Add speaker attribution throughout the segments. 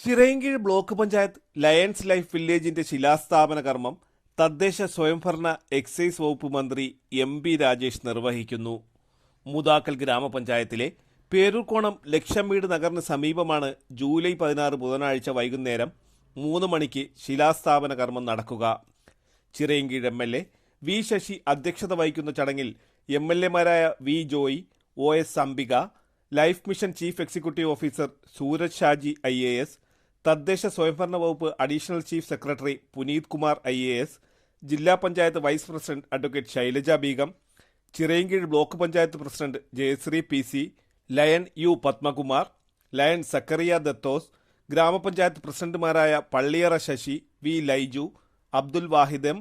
Speaker 1: Chirayinkeezhu block panchayat Lions life വില്ലേജിന്റെ ശിലാസ്ഥാപന കർമ്മം തദ്ദേശ സ്വയംഭരണ എക്സൈസ് വകുപ്പ് മന്ത്രി എം പി രാജേഷ് നിർവഹിക്കുന്നു. മൂതാക്കൽ ഗ്രാമപഞ്ചായത്തിലെ പേരൂർക്കോണം ലക്ഷം വീട് നഗറിന് സമീപമാണ് ജൂലൈ പതിനാറ് ബുധനാഴ്ച വൈകുന്നേരം മൂന്ന് മണിക്ക് ശിലാസ്ഥാപന കർമ്മം നടക്കുക. Chirayinkeezhu M L A V Sasi അധ്യക്ഷത വഹിക്കുന്ന ചടങ്ങിൽ M L എമാരായ V Joy O S Ambika life mission chief executive officer Sooraj Shaji I A S തദ്ദേശ സ്വയംഭരണ വകുപ്പ് additional chief secretary Puneet Kumar I A S ജില്ലാ panchayat vice president advocate Shailaja Beegum Chirayinkeezhu block panchayat president Jayasree P C lion U Padmakumar lion Zacharia ദത്തോസ് ഗ്രാമപഞ്ചായത്ത് പ്രസിഡന്റുമാരായ Palliyara Sasi V Laiju Abdul Wahid M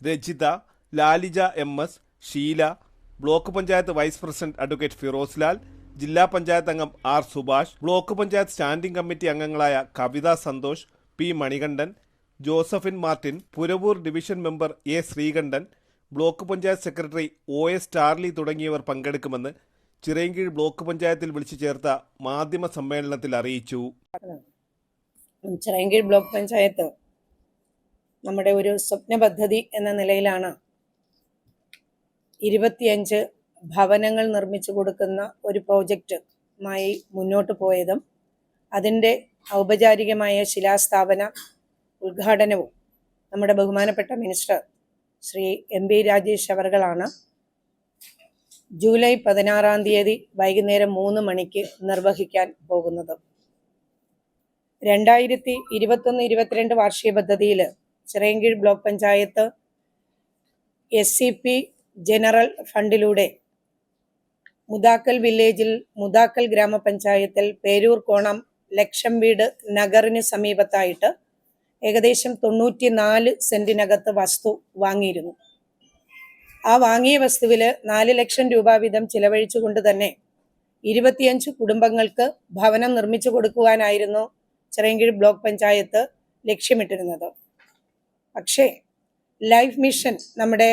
Speaker 1: Rajitha Lalija M S Sheela block panchayat vice president advocate Firoz Lal ജില്ലാ പഞ്ചായത്ത് അംഗം R Subhash block panchayat standing committee അംഗങ്ങളായ Kavitha Santhosh P Manikandan Josephine Martin Puravoor division member A Sreekantan block panchayat secretary O S Starly തുടങ്ങിയവർ പങ്കെടുക്കുമെന്ന് Chirayinkeezhu block പഞ്ചായത്തിൽ വിളിച്ചു ചേർത്ത മാധ്യമ സമ്മേളനത്തിൽ അറിയിച്ചു.
Speaker 2: ചിറയൻകീഴ് ബ്ലോക്ക് പഞ്ചായത്ത് നമ്മുടെ ഒരു സ്വപ്ന പദ്ധതി എന്ന നിലയിലാണ് ഇരുപത്തിയഞ്ച് ഭവനങ്ങൾ നിർമ്മിച്ചു കൊടുക്കുന്ന ഒരു പ്രോജക്റ്റുമായി മുന്നോട്ട് പോയതും അതിന്റെ ഔപചാരികമായ ശിലാസ്ഥാപന ഉദ്ഘാടനവും നമ്മുടെ ബഹുമാനപ്പെട്ട minister Shri M P Rajesh അവർകളാണ് July പതിനാറാം തീയതി വൈകുന്നേരം മൂന്ന് മണിക്ക് നിർവഹിക്കാൻ പോകുന്നത്. രണ്ടായിരത്തി ഇരുപത്തൊന്ന് ഇരുപത്തിരണ്ട് വാർഷിക പദ്ധതിയിൽ Chirayinkeezhu block panchayat S C P general ഫണ്ടിലൂടെ Mudakkal വില്ലേജിൽ മുതാക്കൽ ഗ്രാമപഞ്ചായത്തിൽ പേരൂർ കോണം ലക്ഷം വീട് നഗറിന് സമീപത്തായിട്ട് ഏകദേശം തൊണ്ണൂറ്റി നാല് സെന്റിനകത്ത് വസ്തു വാങ്ങിയിരുന്നു. ആ വാങ്ങിയ വസ്തുവിൽ നാല് ലക്ഷം രൂപ വീതം ചിലവഴിച്ചുകൊണ്ട് തന്നെ ഇരുപത്തിയഞ്ച് കുടുംബങ്ങൾക്ക് ഭവനം നിർമ്മിച്ചു കൊടുക്കുവാനായിരുന്നു ചിറയൻകീഴ് ബ്ലോക്ക് പഞ്ചായത്ത് ലക്ഷ്യമിട്ടിരുന്നത്. പക്ഷേ ലൈഫ് മിഷൻ നമ്മുടെ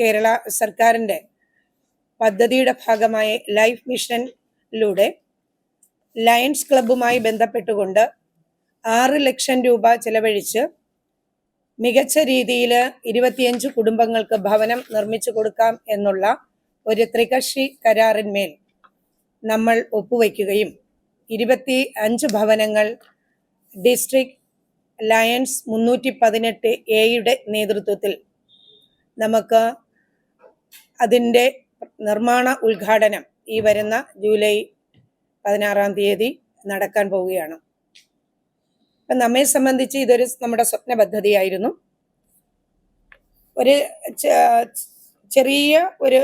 Speaker 2: കേരള സർക്കാരിന്റെ പദ്ധതിയുടെ ഭാഗമായ ലൈഫ് മിഷനിലൂടെ ലയൺസ് ക്ലബ്ബുമായി ബന്ധപ്പെട്ടുകൊണ്ട് ആറ് ലക്ഷം രൂപ ചെലവഴിച്ച് മികച്ച രീതിയിൽ ഇരുപത്തിയഞ്ച് കുടുംബങ്ങൾക്ക് ഭവനം നിർമ്മിച്ചു കൊടുക്കാം എന്നുള്ള ഒരു ത്രികക്ഷി കരാറിന്മേൽ നമ്മൾ ഒപ്പുവയ്ക്കുകയും ഇരുപത്തി അഞ്ച് ഭവനങ്ങൾ ഡിസ്ട്രിക്ട് ലയൺസ് മുന്നൂറ്റി പതിനെട്ട് എയുടെ നേതൃത്വത്തിൽ നമുക്ക് അതിന്റെ നിർമ്മാണ ഉദ്ഘാടനം ഈ വരുന്ന ജൂലൈ പതിനാറാം തീയതി നടക്കാൻ പോവുകയാണ്. അപ്പം നമ്മെ സംബന്ധിച്ച് ഇതൊരു നമ്മുടെ സ്വപ്ന പദ്ധതിയായിരുന്നു. ഒരു ചെറിയ ഒരു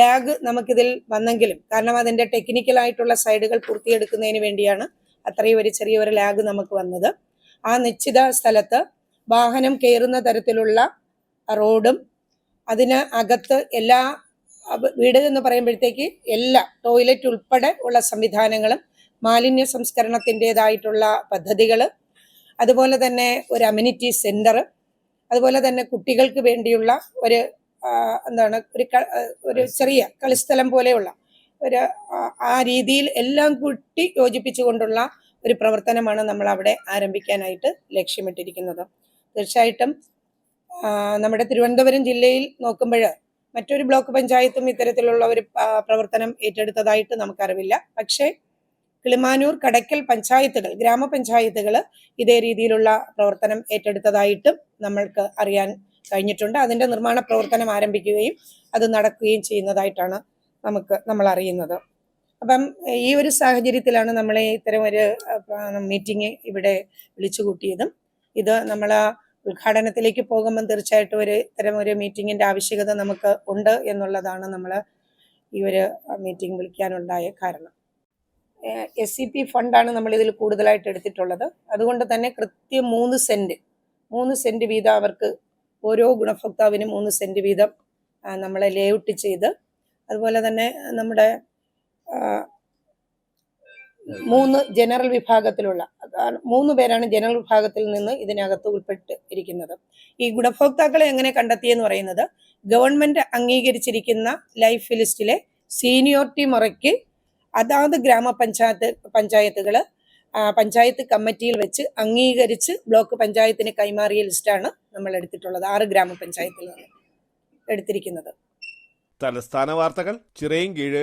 Speaker 2: ലാഗ് നമുക്കിതിൽ വന്നെങ്കിലും കാരണം അതിന്റെ ടെക്നിക്കലായിട്ടുള്ള സൈഡുകൾ പൂർത്തിയെടുക്കുന്നതിന് വേണ്ടിയാണ് അത്രയും ഒരു ചെറിയ ഒരു ലാഗ് നമുക്ക് വന്നത്. ആ നിശ്ചിത സ്ഥലത്ത് വാഹനം കയറുന്ന തരത്തിലുള്ള റോഡും അതിന് അകത്ത് എല്ലാ വീട് എന്ന് പറയുമ്പോഴത്തേക്ക് എല്ലാ ടോയ്ലറ്റ് ഉൾപ്പെടെ ഉള്ള സംവിധാനങ്ങളും മാലിന്യ സംസ്കരണത്തിന്റെതായിട്ടുള്ള പദ്ധതികൾ അതുപോലെ തന്നെ ഒരു അമ്യൂണിറ്റി സെന്റർ അതുപോലെ തന്നെ കുട്ടികൾക്ക് വേണ്ടിയുള്ള ഒരു എന്താണ് ഒരു ഒരു ചെറിയ കളിസ്ഥലം പോലെയുള്ള ഒരു ആ, രീതിയിൽ എല്ലാം കൂട്ടി യോജിപ്പിച്ചുകൊണ്ടുള്ള ഒരു പ്രവർത്തനമാണ് നമ്മൾ അവിടെ ആരംഭിക്കാനായിട്ട് ലക്ഷ്യമിട്ടിരിക്കുന്നത്. തീർച്ചയായിട്ടും നമ്മുടെ തിരുവനന്തപുരം ജില്ലയിൽ നോക്കുമ്പോൾ മറ്റൊരു ബ്ലോക്ക് പഞ്ചായത്തും ഇത്തരത്തിലുള്ള ഒരു പ്രവർത്തനം ഏറ്റെടുത്തതായിട്ട് നമുക്കറിവില്ല. പക്ഷേ കിളിമാനൂർ കടയ്ക്കൽ പഞ്ചായത്തുകൾ ഗ്രാമപഞ്ചായത്തുകൾ ഇതേ രീതിയിലുള്ള പ്രവർത്തനം ഏറ്റെടുത്തതായിട്ടും നമ്മൾക്ക് അറിയാൻ കഴിഞ്ഞിട്ടുണ്ട്. അതിന്റെ നിർമ്മാണ പ്രവർത്തനം ആരംഭിക്കുകയും അത് നടക്കുകയും ചെയ്യുന്നതായിട്ടാണ് നമുക്ക് നമ്മൾ അറിയുന്നത്. അപ്പം ഈ ഒരു സാഹചര്യത്തിലാണ് നമ്മളെ ഇത്തരം ഒരു മീറ്റിംഗ് ഇവിടെ വിളിച്ചു കൂട്ടിയതും ഇത് നമ്മൾ ഉദ്ഘാടനത്തിലേക്ക് പോകുമ്പോൾ തീർച്ചയായിട്ടും ഒരു ഇത്തരം ഒരു മീറ്റിങ്ങിന്റെ ആവശ്യകത നമുക്ക് ഉണ്ട് എന്നുള്ളതാണ് നമ്മൾ ഈ ഒരു മീറ്റിംഗ് വിളിക്കാനുണ്ടായ കാരണം. എസ് സി പി ഫണ്ടാണ് നമ്മൾ ഇതിൽ കൂടുതലായിട്ട് എടുത്തിട്ടുള്ളത്. അതുകൊണ്ട് തന്നെ കൃത്യം മൂന്ന് സെന്റ് മൂന്ന് സെന്റ് വീതം അവർക്ക് ഓരോ ഗുണഭോക്താവിനും മൂന്ന് സെന്റ് വീതം നമ്മൾ ലേഔട്ട് ചെയ്ത് അതുപോലെ തന്നെ നമ്മുടെ മൂന്ന് ജനറൽ വിഭാഗത്തിലുള്ള മൂന്ന് പേരാണ് ജനറൽ വിഭാഗത്തിൽ നിന്ന് ഇതിനകത്ത് ഉൾപ്പെട്ട് ഇരിക്കുന്നത് ഈ ഗുണഭോക്താക്കളെ എങ്ങനെ കണ്ടെത്തിയെന്ന് പറയുന്നത് ഗവൺമെന്റ് അംഗീകരിച്ചിരിക്കുന്ന ലൈഫ് ലിസ്റ്റിലെ സീനിയോറിറ്റി മുറയ്ക്ക് അതാത് ഗ്രാമപഞ്ചായത്ത് പഞ്ചായത്തുകൾ പഞ്ചായത്ത് കമ്മിറ്റിയിൽ വെച്ച് അംഗീകരിച്ച് ബ്ലോക്ക് പഞ്ചായത്തിന് കൈമാറിയ ലിസ്റ്റാണ് നമ്മൾ എടുത്തിട്ടുള്ളത് ആറ് ഗ്രാമപഞ്ചായത്തിൽ നിന്ന് എടുത്തിരിക്കുന്നത്.
Speaker 1: തലസ്ഥാന വാർത്തകൾ ചിറയൻകീഴ്